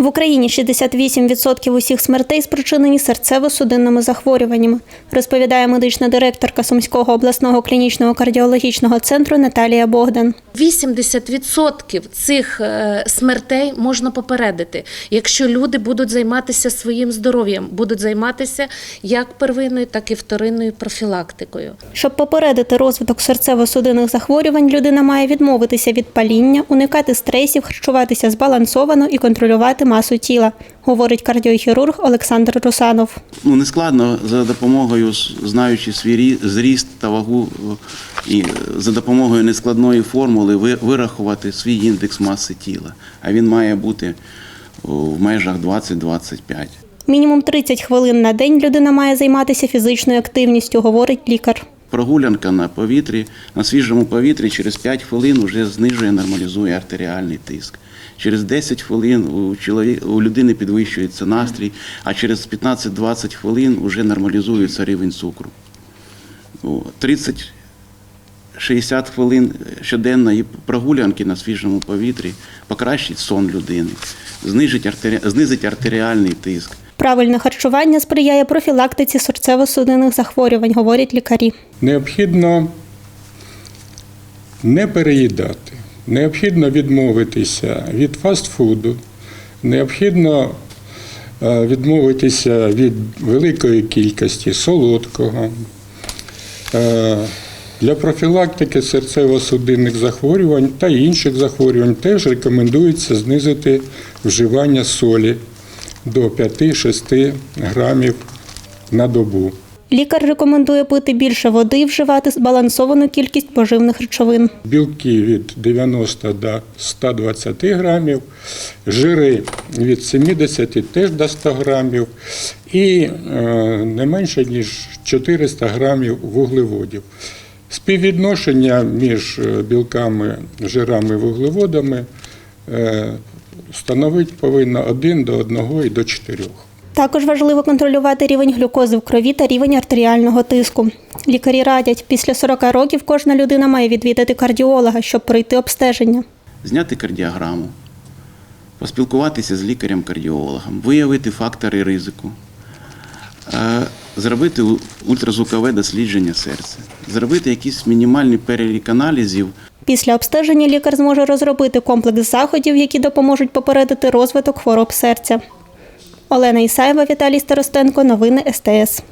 В Україні 68% усіх смертей спричинені серцево-судинними захворюваннями, розповідає медична директорка Сумського обласного клінічного кардіологічного центру Наталія Богдан. 80% цих е, смертей можна попередити, якщо люди будуть займатися своїм здоров'ям, будуть займатися як первинною, так і вторинною профілактикою. Щоб попередити розвиток серцево-судинних захворювань, людина має відмовитися від паління, уникати стресів, харчуватися збалансовано і контролювати масу тіла, говорить кардіохірург Олександр Русанов. Ну, не складно за допомогою, знаючи свій зріст та вагу, е, і е, за допомогою нескладної формули вирахувати свій індекс маси тіла. А він має бути в межах 20-25. Мінімум 30 хвилин на день людина має займатися фізичною активністю, говорить лікар. Прогулянка на повітрі, на свіжому повітрі через 5 хвилин вже знижує, нормалізує артеріальний тиск. Через 10 хвилин у, чоловік, у людини підвищується настрій, а через 15-20 хвилин вже нормалізується рівень цукру. 30-60 хвилин щоденної прогулянки на свіжому повітрі покращить сон людини, знизить артеріальний тиск. Правильне харчування сприяє профілактиці серцево-судинних захворювань, говорять лікарі. Необхідно не переїдати, необхідно відмовитися від фастфуду, необхідно е, відмовитися від великої кількості солодкого. Е, Для профілактики серцево-судинних захворювань та інших захворювань теж рекомендується знизити вживання солі до 5-6 грамів на добу. Лікар рекомендує пити більше води і вживати збалансовану кількість поживних речовин. білки від 90 до 120 грамів, жири від 70 теж до 100 грамів і е, не менше ніж 400 грамів вуглеводів. Співвідношення між е, білками, жирами і вуглеводами становить повинно 1 до 1 і до 4. Також важливо контролювати рівень глюкози в крові та рівень артеріального тиску. Лікарі радять, після 40 років кожна людина має відвідати кардіолога, щоб пройти обстеження. зняти кардіограму, поспілкуватися з лікарем-кардіологом, виявити фактори ризику, е, зробити ультразвукове дослідження серця, зробити якийсь мінімальний перелік аналізів, Після обстеження лікар зможе розробити комплекс заходів, які допоможуть попередити розвиток хвороб серця. Олена Ісаєва, Віталій Старостенко. Новини СТС.